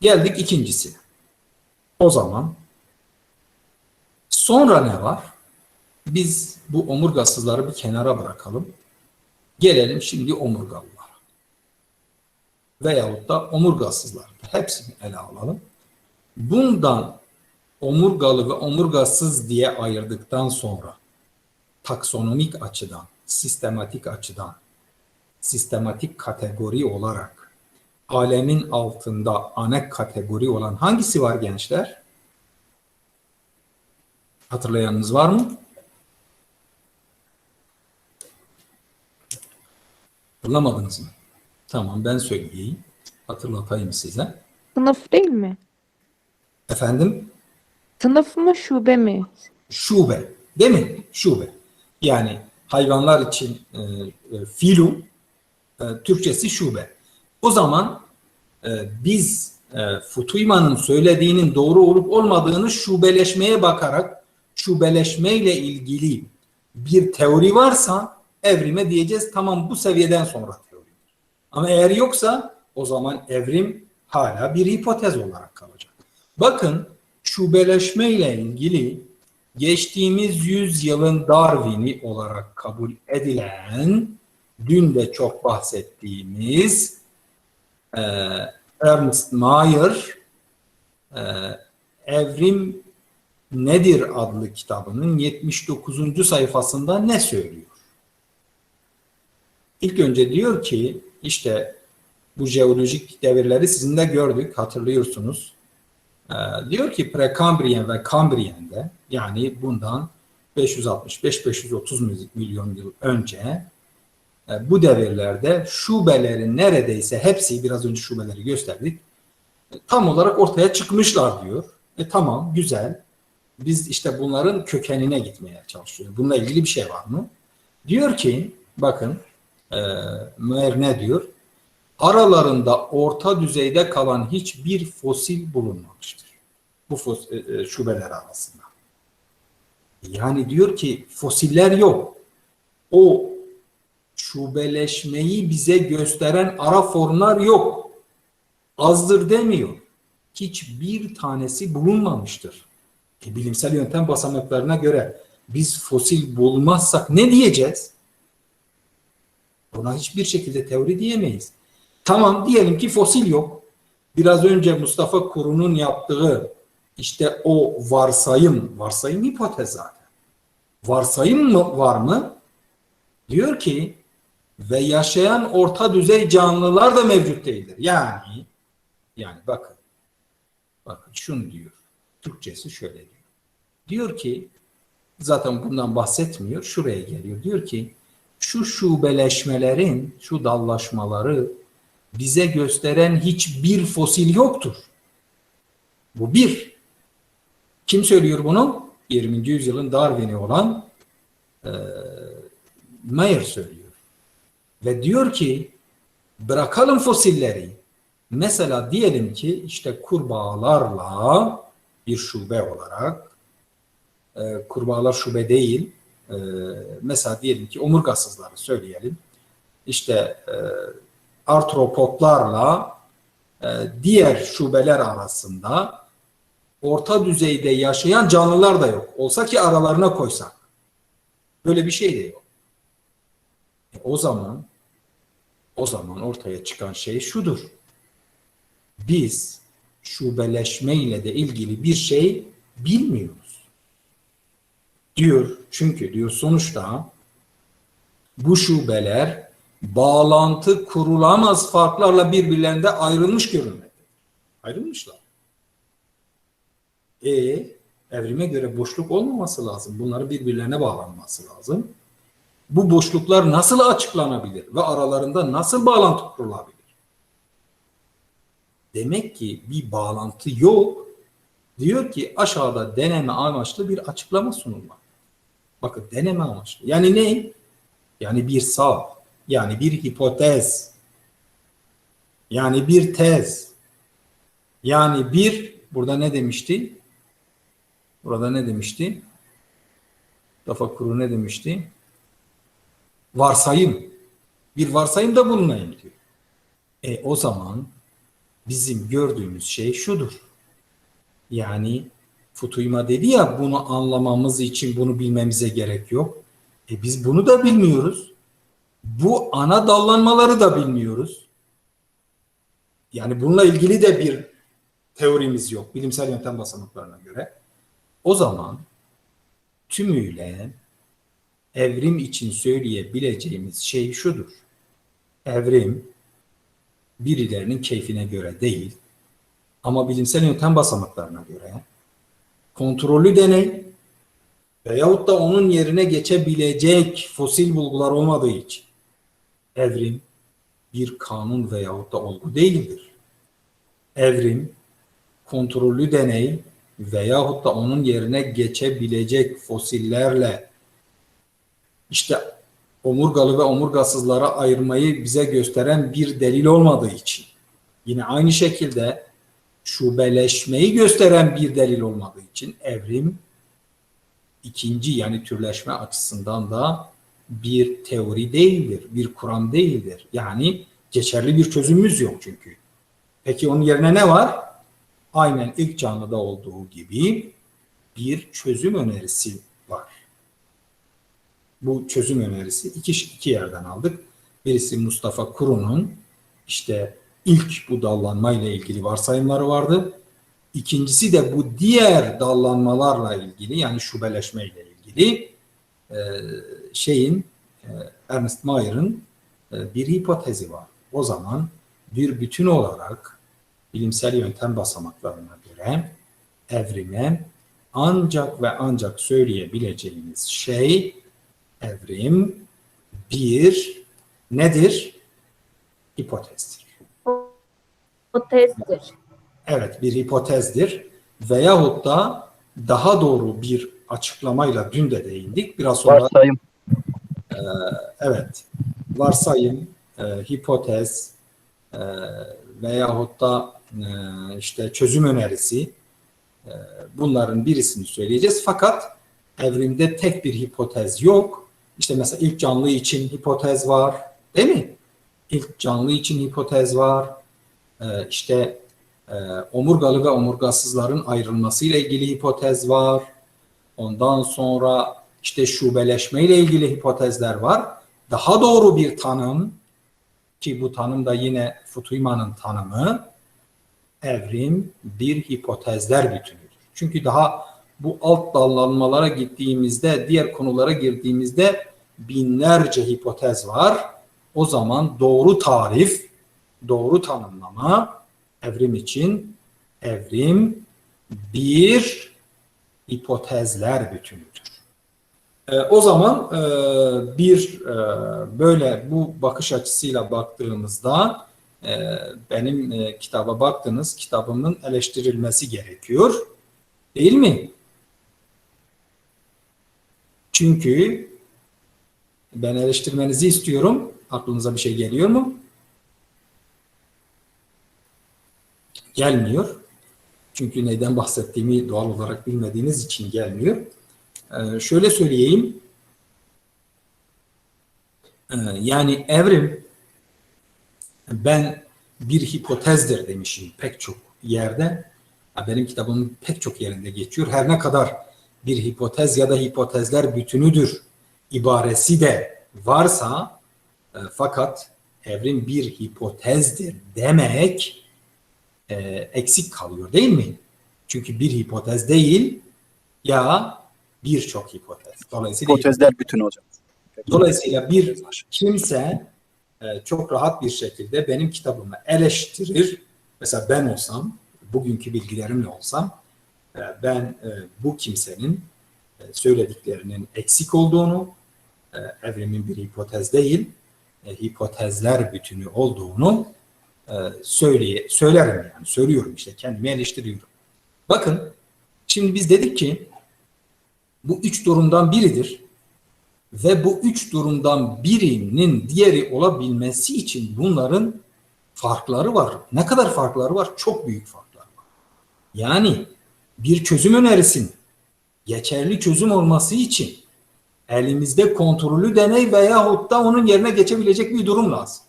Geldik ikincisine. O zaman sonra ne var? Biz bu omurgasızları bir kenara bırakalım. Gelelim şimdi omurgalılara. Veyahut da omurgasızlar. Hepsini ele alalım. Bundan omurgalı ve omurgasız diye ayırdıktan sonra taksonomik açıdan, sistematik açıdan, sistematik kategori olarak alemin altında ana kategori olan hangisi var gençler? Hatırlayanınız var mı? Hatırlamadınız mı? Tamam ben söyleyeyim. Hatırlatayım size. Sınıf değil mi? Efendim? Sınıf mı şube mi? Şube. Değil mi? Şube. Yani hayvanlar için e, e, filum, e, Türkçesi şube. O zaman e, biz e, Futuyman'ın söylediğinin doğru olup olmadığını şubeleşmeye bakarak şubeleşmeyle ilgili bir teori varsa evrime diyeceğiz tamam bu seviyeden sonra teori. Ama eğer yoksa o zaman evrim hala bir hipotez olarak kalacak. Bakın şubeleşmeyle ilgili geçtiğimiz yüzyılın Darwin'i olarak kabul edilen dün de çok bahsettiğimiz e, Ernst Mayr e, Evrim Nedir adlı kitabının 79. sayfasında ne söylüyor? İlk önce diyor ki işte bu jeolojik devirleri sizin de gördük hatırlıyorsunuz. Ee, diyor ki Prekambriyen ve Kambriyen'de yani bundan 565-530 milyon yıl önce bu devirlerde şubelerin neredeyse hepsi biraz önce şubeleri gösterdik e, tam olarak ortaya çıkmışlar diyor. E tamam güzel. Biz işte bunların kökenine gitmeye çalışıyoruz. Bununla ilgili bir şey var mı? Diyor ki bakın e, Müer ne diyor? Aralarında orta düzeyde kalan hiçbir fosil bulunmamıştır. Bu fos, e, e, şubeler arasında. Yani diyor ki fosiller yok. O şubeleşmeyi bize gösteren ara formlar yok. Azdır demiyor. Hiçbir tanesi bulunmamıştır. E, bilimsel yöntem basamaklarına göre biz fosil bulmazsak ne diyeceğiz? Buna hiçbir şekilde teori diyemeyiz. Tamam diyelim ki fosil yok. Biraz önce Mustafa Kuru'nun yaptığı işte o varsayım, varsayım hipotez zaten. Varsayım mı var mı? Diyor ki ve yaşayan orta düzey canlılar da mevcut değildir. Yani yani bakın bakın şunu diyor. Türkçesi şöyle diyor. Diyor ki zaten bundan bahsetmiyor. Şuraya geliyor. Diyor ki şu şubeleşmelerin, şu dallaşmaları bize gösteren hiçbir fosil yoktur. Bu bir. Kim söylüyor bunu? 20. yüzyılın Darwin'i olan e, Mayer söylüyor. Ve diyor ki bırakalım fosilleri. Mesela diyelim ki işte kurbağalarla bir şube olarak e, kurbağalar şube değil e, mesela diyelim ki omurgasızları söyleyelim. İşte e, artropotlarla e, diğer şubeler arasında orta düzeyde yaşayan canlılar da yok. Olsa ki aralarına koysak. Böyle bir şey de yok. O zaman o zaman ortaya çıkan şey şudur. Biz şubeleşme ile de ilgili bir şey bilmiyoruz. Diyor çünkü diyor sonuçta bu şubeler bağlantı kurulamaz farklarla birbirlerinde ayrılmış görünmektedir. Ayrılmışlar. E evrime göre boşluk olmaması lazım. Bunları birbirlerine bağlanması lazım. Bu boşluklar nasıl açıklanabilir ve aralarında nasıl bağlantı kurulabilir? Demek ki bir bağlantı yok. Diyor ki aşağıda deneme amaçlı bir açıklama sunulmak. Bakın deneme amaçlı. Yani ne? Yani bir sav, yani bir hipotez, yani bir tez, yani bir, burada ne demişti? Burada ne demişti? Tafakuru ne demişti? Varsayım. Bir varsayım da bulunayım diyor. E o zaman bizim gördüğümüz şey şudur. Yani Futuyma dedi ya bunu anlamamız için bunu bilmemize gerek yok. E biz bunu da bilmiyoruz. Bu ana dallanmaları da bilmiyoruz. Yani bununla ilgili de bir teorimiz yok bilimsel yöntem basamaklarına göre. O zaman tümüyle evrim için söyleyebileceğimiz şey şudur. Evrim birilerinin keyfine göre değil ama bilimsel yöntem basamaklarına göre kontrollü deney veyahut da onun yerine geçebilecek fosil bulgular olmadığı için evrim bir kanun veyahut da olgu değildir. Evrim kontrollü deney veyahut da onun yerine geçebilecek fosillerle işte omurgalı ve omurgasızlara ayırmayı bize gösteren bir delil olmadığı için yine aynı şekilde şubeleşmeyi gösteren bir delil olmadığı için evrim ikinci yani türleşme açısından da bir teori değildir, bir kuram değildir. Yani geçerli bir çözümümüz yok çünkü. Peki onun yerine ne var? Aynen ilk canlıda olduğu gibi bir çözüm önerisi. Bu çözüm önerisi iki, iki yerden aldık. Birisi Mustafa Kuru'nun işte ilk bu dallanma ile ilgili varsayımları vardı. İkincisi de bu diğer dallanmalarla ilgili yani şubeleşme ile ilgili e, şeyin e, Ernest Mayer'ın e, bir hipotezi var. O zaman bir bütün olarak bilimsel yöntem basamaklarına göre evrime ancak ve ancak söyleyebileceğimiz şey evrim bir nedir? Hipotezdir. hipotezdir. Evet bir hipotezdir. Veyahut da daha doğru bir açıklamayla dün de değindik. Biraz sonra Varsayım. evet varsayım, e, hipotez e, veyahut da e, işte çözüm önerisi e, bunların birisini söyleyeceğiz. Fakat evrimde tek bir hipotez yok. İşte mesela ilk canlı için hipotez var değil mi? İlk canlı için hipotez var. E, işte e, omurgalı ve omurgasızların ayrılması ile ilgili hipotez var. Ondan sonra işte şubeleşme ile ilgili hipotezler var. Daha doğru bir tanım ki bu tanım da yine Futuyma'nın tanımı evrim bir hipotezler bütünüdür. Çünkü daha bu alt dallanmalara gittiğimizde, diğer konulara girdiğimizde binlerce hipotez var. O zaman doğru tarif, doğru tanımlama evrim için evrim bir hipotezler bütünüdür. E, o zaman e, bir e, böyle bu bakış açısıyla baktığımızda e, benim e, kitaba baktınız kitabımın eleştirilmesi gerekiyor. Değil mi? Çünkü ben eleştirmenizi istiyorum. Aklınıza bir şey geliyor mu? Gelmiyor. Çünkü neyden bahsettiğimi doğal olarak bilmediğiniz için gelmiyor. Ee, şöyle söyleyeyim. Ee, yani evrim ben bir hipotezdir demişim pek çok yerde. Benim kitabımın pek çok yerinde geçiyor. Her ne kadar bir hipotez ya da hipotezler bütünüdür ibaresi de varsa e, fakat evrim bir hipotezdir demek e, eksik kalıyor değil mi? Çünkü bir hipotez değil ya birçok hipotez. Dolayısıyla Hipotezler bütünü hocam. Dolayısıyla bir kimse e, çok rahat bir şekilde benim kitabımı eleştirir. Mesela ben olsam, bugünkü bilgilerimle olsam, ben e, bu kimsenin e, söylediklerinin eksik olduğunu, e, evrimin bir hipotez değil, e, hipotezler bütünü olduğunu e, söyleye, söylerim yani. Söylüyorum işte, kendimi eleştiriyorum. Bakın, şimdi biz dedik ki bu üç durumdan biridir ve bu üç durumdan birinin diğeri olabilmesi için bunların farkları var. Ne kadar farkları var? Çok büyük farklar var. Yani bir çözüm önerisinin geçerli çözüm olması için elimizde kontrollü deney veyahut da onun yerine geçebilecek bir durum lazım.